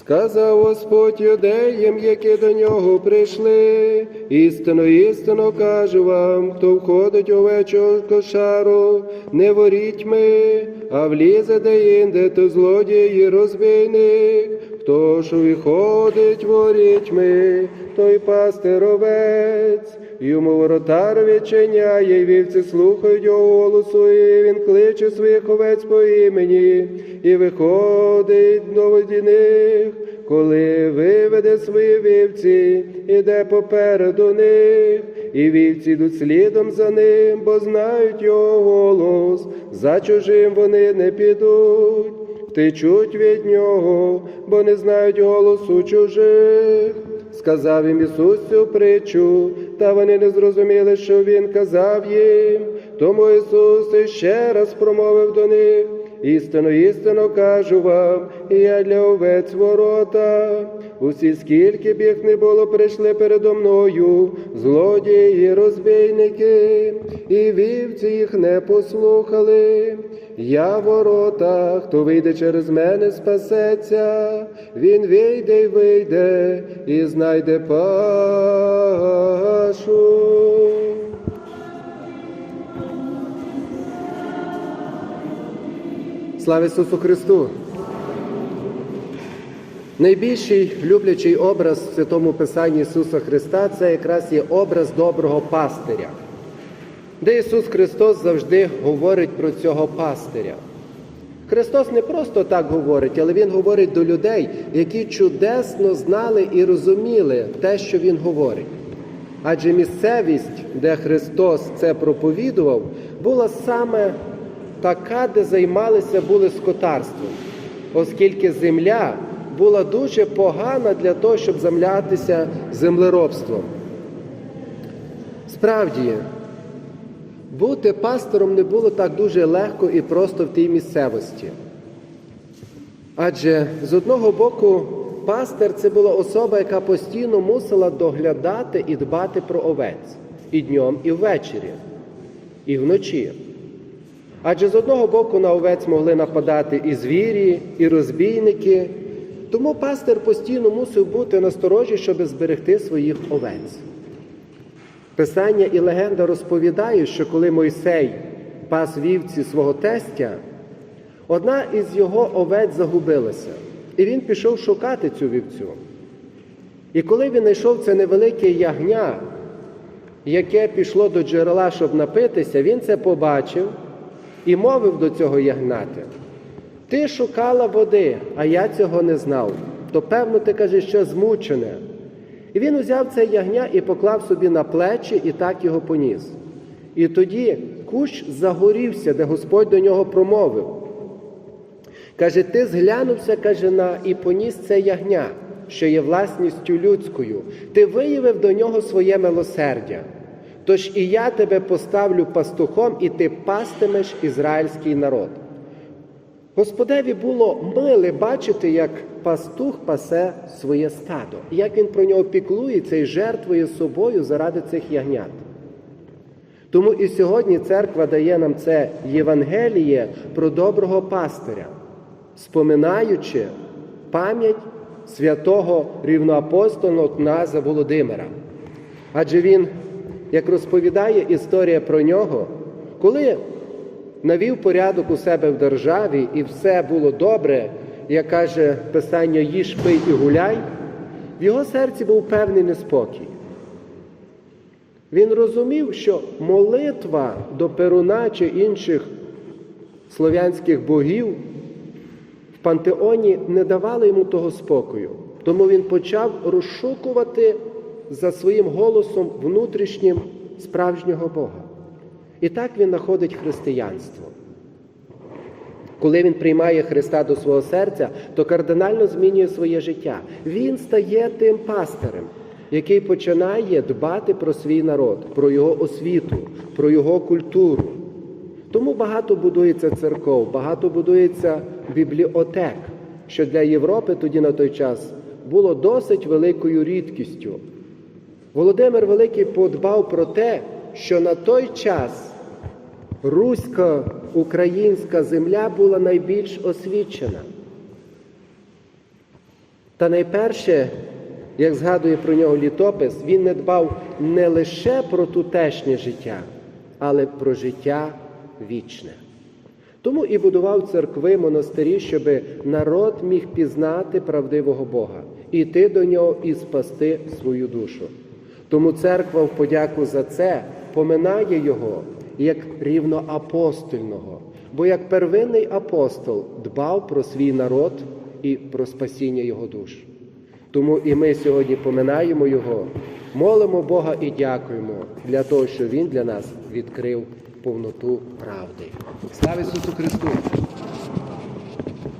Сказав Господь юдеям, які до нього прийшли, істинно, істинно кажу вам, хто входить у вечого кошару, не ворітьми, а влізе де-інде, то злодій і розбійник. Хто ж виходить ворітьми, той пастир овець. Йому воротар відчиняє, і вівці слухають його голосу, і він кличе своїх овець по імені, і виходить до водяних, коли виведе свої вівці, іде попереду них, і вівці йдуть слідом за ним, бо знають його голос, за чужим вони не підуть, втечуть від нього, бо не знають голосу чужих. Сказав їм Ісус цю притчу, та вони не зрозуміли, що Він казав їм. Тому Ісус ще раз промовив до них. Істинно, істинно кажу вам, я для овець ворота. Усі, скільки б їх не було, прийшли передо мною, злодії, розбійники, і вівці їх не послухали. Я ворота, хто вийде через мене, спасеться, він вийде й вийде, і знайде пашу. Слава Ісусу Христу! Найбільший люблячий образ в Святому Писанні Ісуса Христа це якраз є образ доброго пастиря, де Ісус Христос завжди говорить про цього пастиря. Христос не просто так говорить, але Він говорить до людей, які чудесно знали і розуміли те, що Він говорить. Адже місцевість, де Христос це проповідував, була саме така, де займалися були скотарством, оскільки земля була дуже погана для того, щоб займатися землеробством. Справді, бути пастором не було так дуже легко і просто в тій місцевості. Адже з одного боку, пастир це була особа, яка постійно мусила доглядати і дбати про овець і днем, і ввечері, і вночі. Адже з одного боку на овець могли нападати і звірі, і розбійники, тому пастир постійно мусив бути насторожі, щоб зберегти своїх овець. Писання і легенда розповідають, що коли Мойсей пас вівці свого тестя, одна із його овець загубилася, і він пішов шукати цю вівцю. І коли він знайшов це невелике ягня, яке пішло до джерела, щоб напитися, він це побачив і мовив до цього ягнати. Ти шукала води, а я цього не знав. То, певно, ти кажеш, що змучене. І він узяв це ягня і поклав собі на плечі і так його поніс. І тоді кущ загорівся, де Господь до нього промовив. Каже, ти зглянувся, каже, на і поніс це ягня, що є власністю людською. Ти виявив до нього своє милосердя. Тож і я тебе поставлю пастухом, і ти пастимеш ізраїльський народ. Господеві було миле бачити, як пастух пасе своє стадо, як він про нього піклується і жертвує собою заради цих ягнят. Тому і сьогодні церква дає нам це Євангеліє про доброго пастиря, споминаючи пам'ять святого рівноапостольного князя Володимира. Адже він, як розповідає історія про нього, коли навів порядок у себе в державі і все було добре, як каже Писання їж, пий і гуляй, в його серці був певний неспокій. Він розумів, що молитва до Перуна чи інших слов'янських богів в пантеоні не давала йому того спокою. Тому він почав розшукувати за своїм голосом внутрішнім справжнього Бога. І так він знаходить християнство. Коли він приймає Христа до свого серця, то кардинально змінює своє життя. Він стає тим пастирем, який починає дбати про свій народ, про його освіту, про його культуру. Тому багато будується церков, багато будується бібліотек, що для Європи тоді на той час було досить великою рідкістю. Володимир Великий подбав про те, що на той час руська українська земля була найбільш освічена. Та найперше, як згадує про нього літопис, він не дбав не лише про тутешнє життя, але про життя вічне. Тому і будував церкви, монастирі, щоб народ міг пізнати правдивого Бога, іти до нього і спасти свою душу. Тому церква в подяку за це поминає його як рівноапостольного, бо як первинний апостол дбав про свій народ і про спасіння його душ. Тому і ми сьогодні поминаємо Його, молимо Бога і дякуємо для того, що Він для нас відкрив повноту правди. Слава Ісусу Христу!